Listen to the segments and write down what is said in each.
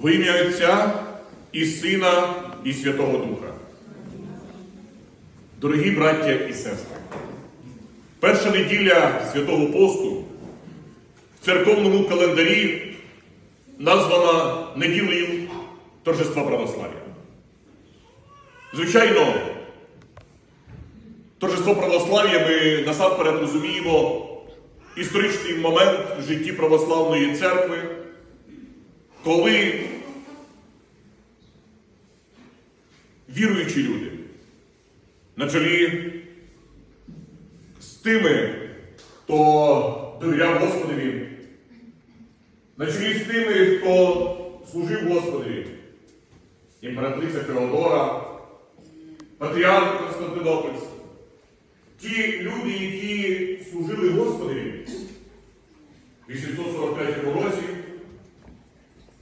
Во ім'я Отця і Сина, і Святого Духа. Дорогі браття і сестри, перша неділя Святого Посту в церковному календарі названа неділею торжества православ'я. Звичайно, торжество православ'я ми насамперед розуміємо історичний момент в житті православної церкви, коли віруючі люди на чолі з тими, хто довіряв Господові, на чолі з тими, хто служив Господові, імператриця Феодора, патріарх Константинопольський, ті люди, які служили Господові в 843 році,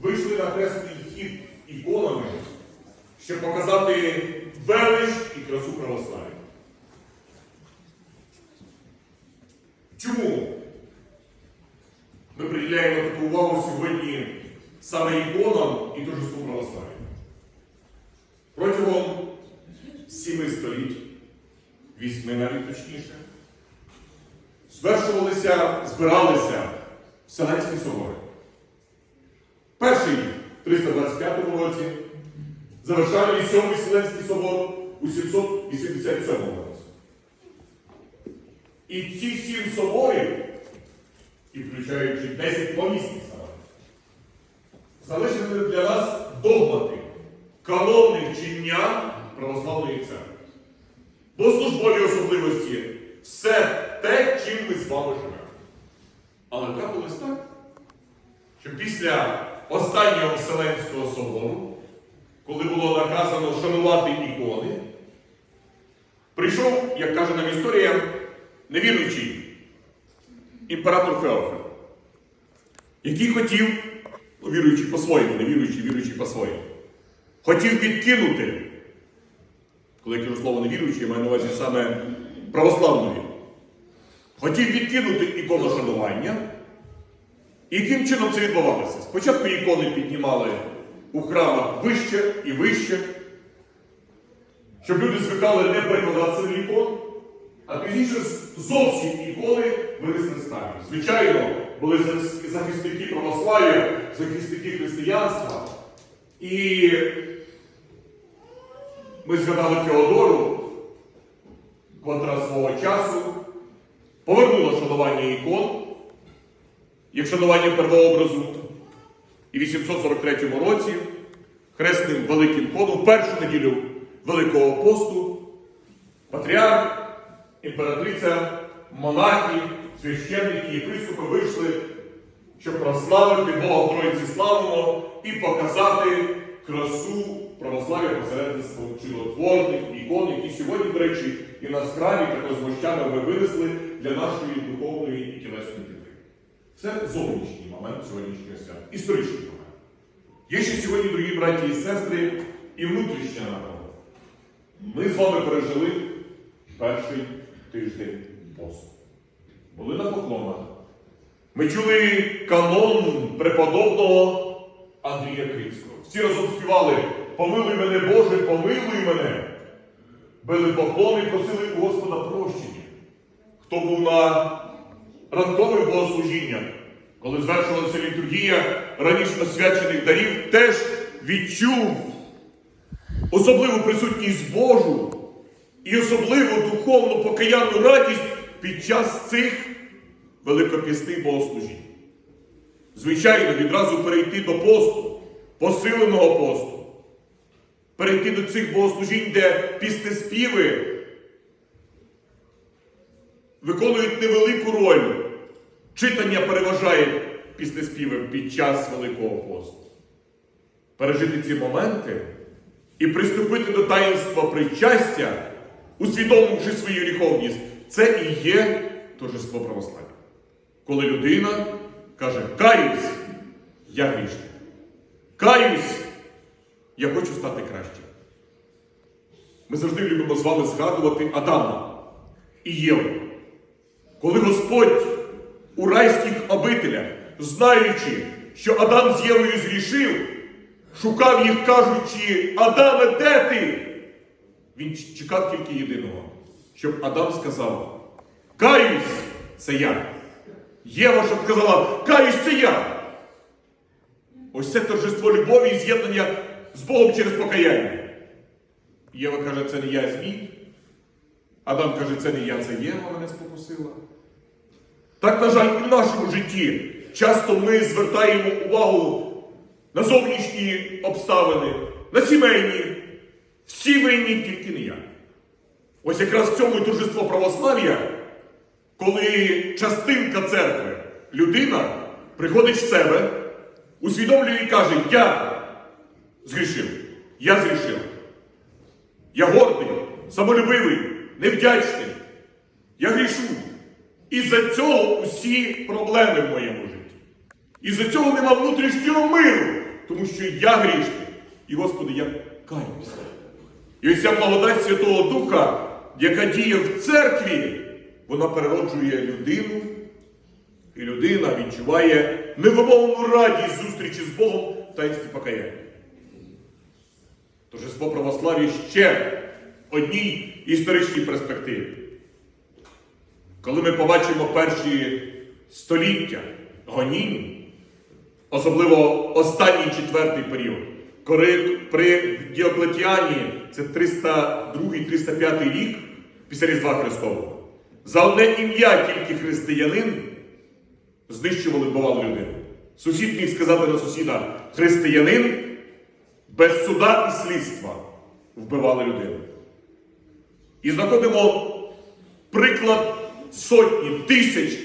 вийшли на хресний хід іконами, щоб показати велич і красу православ'я. Чому ми приділяємо таку увагу сьогодні саме іконам і торжеству православ'я? Протягом сіми століть, вісьми навіть точніше, звершувалися, збиралися Вселенські собори. Перший в 325 році, завершальний сьомий Вселенський собор у 787 році. І ці сім соборів, і включаючи 10 помісних соборів, залишили для нас догмати, канони вчення православної церкви. Богослужбові особливості все те, чим ми з вами живемо. Але трапилось так, що після останнього Вселенського собору, коли було наказано шанувати ікони, прийшов, як каже нам історія, невіруючий імператор Феофил, який хотів, ну, віруючий по-своєму, не віруючий, віруючий по-своєму, хотів відкинути, коли я кажу слово невіруючий, я маю на увазі саме православну хотів відкинути ікону шанування. І яким чином це відбувалося? Спочатку ікони піднімали у храмах вище і вище, щоб люди звикали не прикладатися до ікон, а пізніше зовсім ікони винесли з храмів. Звичайно, були захисники православ'я, захисники християнства. І ми згадали Феодору, котра свого часу повернула шанування ікон як шанування первообразу. І в 843 році хресним великим ходом в першу неділю Великого посту патріарх, імператриця, монахи, священники і єпископи вийшли, щоб прославити Бога Троїці славного і показати красу православ'я посередництва чудотворних ікон, які сьогодні, до речі, і на храмі також з мощами ми винесли для нашої духовної і тілесної. Це зовнішній момент сьогоднішнього свята, історичний момент. Є ще сьогодні, дорогі браті і сестри, і внутрішня нагода. Ми з вами пережили перший тиждень посту. Були на поклонах. Ми чули канон преподобного Андрія Крицького. Всі разом співали Помилуй мене, Боже, помилуй мене. Били поклони і просили у Господа прощення. Хто був на ранкових богослужіннях, коли звершувалася літургія раніше освячених дарів, теж відчув особливу присутність Божу і особливу духовну покаянну радість під час цих великопісних богослужінь. Звичайно, відразу перейти до посту, посиленого посту, перейти до цих богослужінь, де піснеспіви виконують невелику роль. Читання переважає піснеспівів під час Великого посту. Пережити ці моменти і приступити до таїнства причастя, усвідомивши свою гріховність, це і є торжество православ'я. Коли людина каже, каюсь, я грішний. Каюсь, я хочу стати кращим. Ми завжди любимо з вами згадувати Адама і Єву. Коли Господь у райських обителях, знаючи, що Адам з Євою згрішив, шукав їх, кажучи, Адаме, де ти? Він чекав тільки єдиного, щоб Адам сказав: Каюсь, це я. Єва, щоб сказала, каюсь, це я. Ось це торжество любові і з'єднання з Богом через покаяння. Єва каже, це не я змій. Адам каже, це не я, це Єва мене спокусила. Так, на жаль, і в нашому житті часто ми звертаємо увагу на зовнішні обставини, на сімейні. Всі винні, тільки не я. Ось якраз в цьому і торжество православ'я, коли частинка церкви, людина, приходить в себе, усвідомлює і каже, я згрішив, я згрішив. Я гордий, самолюбивий, невдячний. Я грішу. І за цього усі проблеми в моєму житті. І за цього нема внутрішнього миру, тому що я грішний. І, Господи, я каюся. І ось ця благодать Святого Духа, яка діє в церкві, вона перероджує людину, і людина відчуває невимовну радість зустрічі з Богом в таїнстві покаяння. Торжество православ'я ще одній історичній перспективі. Коли ми побачимо перші століття гонінь, особливо останній четвертий період, коли при Діоклетіані, це 302-305 рік після Різдва Христового, за одне ім'я тільки християнин знищували вбивали людину. Сусід міг сказати на сусіда християнин без суда і слідства вбивали людину. І знаходимо приклад сотні тисяч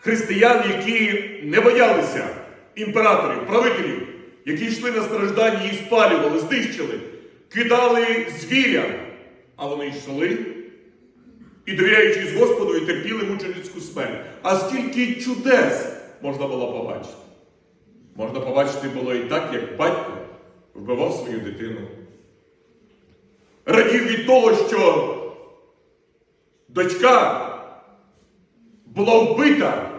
християн, які не боялися імператорів, правителів, які йшли на страждання і спалювали, знищили, кидали звіря, а вони йшли і довіряючись Господу, і терпіли мученицьку смерть. А скільки чудес можна було побачити? Можна побачити було і так, як батько вбивав свою дитину. Радів від того, що дочка була вбита,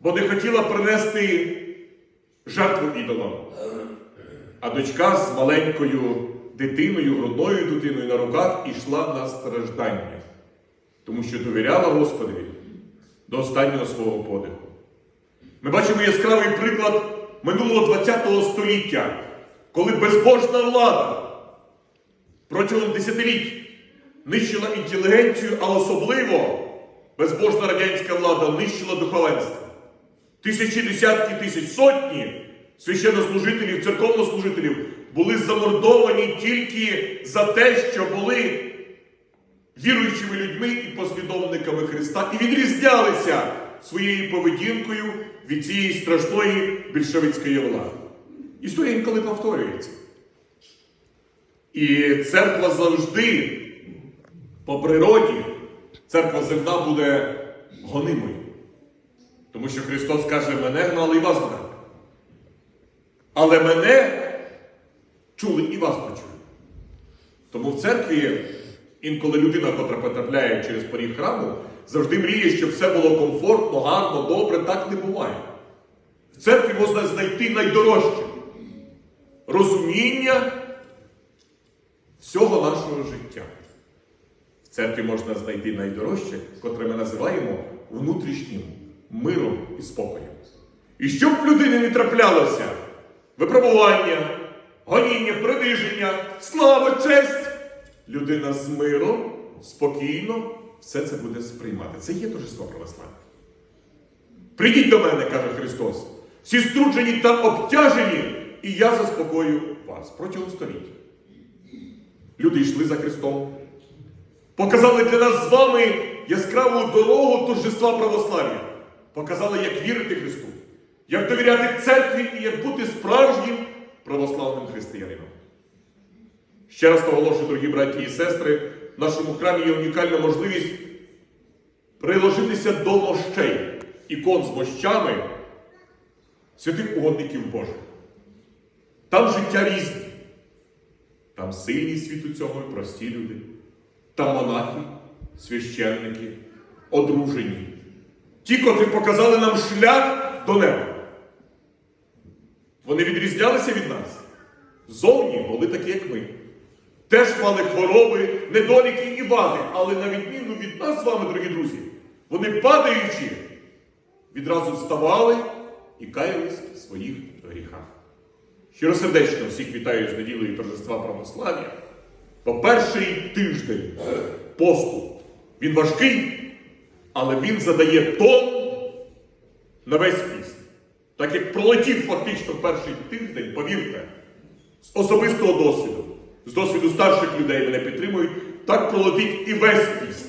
бо не хотіла принести жертву ідолам. А дочка з маленькою дитиною, грудною дитиною на руках ішла на страждання, тому що довіряла Господові до останнього свого подиху. Ми бачимо яскравий приклад минулого ХХ століття, коли безбожна влада протягом десятиліть нищила інтелігенцію, а особливо безбожна радянська влада нищила духовенство. Тисячі, десятки тисяч, сотні священнослужителів, церковнослужителів були замордовані тільки за те, що були віруючими людьми і послідовниками Христа і відрізнялися своєю поведінкою від цієї страшної більшовицької влади. Історія інколи повторюється. І церква завжди, по природі, церква земна буде гонимою. Тому що Христос каже, мене гнали і вас гнали. Але мене чули і вас почули. Тому в церкві, інколи людина, котра потрапляє через поріг храму, завжди мріє, щоб все було комфортно, гарно, добре, так не буває. В церкві можна знайти найдорожче розуміння всього нашого життя. Церкві можна знайти найдорожче, котре ми називаємо внутрішнім миром і спокоєм. І щоб в людини не траплялося випробування, гоніння, приниження, слава, честь, людина з миром, спокійно все це буде сприймати. Це є торжество православ'я. Прийдіть до мене, каже Христос, всі струджені та обтяжені, і я заспокою вас протягом століть. Люди йшли за Христом, показали для нас з вами яскраву дорогу торжества православ'я, показали, як вірити Христу, як довіряти церкві і як бути справжнім православним християнином. Ще раз наголошую, дорогі браті і сестри, в нашому храмі є унікальна можливість приложитися до мощей, ікон з мощами святих угодників Божих. Там життя різне. Там сильні світу цього і прості люди. Там монахи, священники, одружені. Ті, котрі показали нам шлях до неба. Вони відрізнялися від нас. зовні були такі, як ми. Теж мали хвороби, недоліки і вади, але на відміну від нас з вами, дорогі друзі, вони падаючи, відразу вставали і каялись в своїх гріхах. Щиросердечно всіх вітаю з неділею торжества православ'я. По перший тиждень посту він важкий, але він задає тон на весь піст. Так як пролетів фактично перший тиждень, повірте, з особистого досвіду, з досвіду старших людей мене підтримують, так пролетить і весь піст.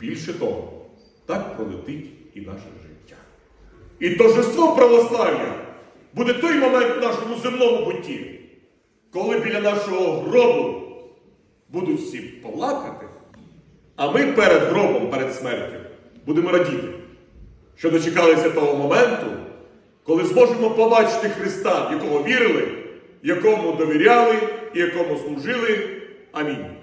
Більше того, так пролетить і наше життя. І торжество православ'я буде той момент в нашому земному бутті, коли біля нашого гробу будуть всі плакати, а ми перед гробом, перед смертю будемо радіти, що дочекалися того моменту, коли зможемо побачити Христа, в якого вірили, якому довіряли і якому служили. Амінь.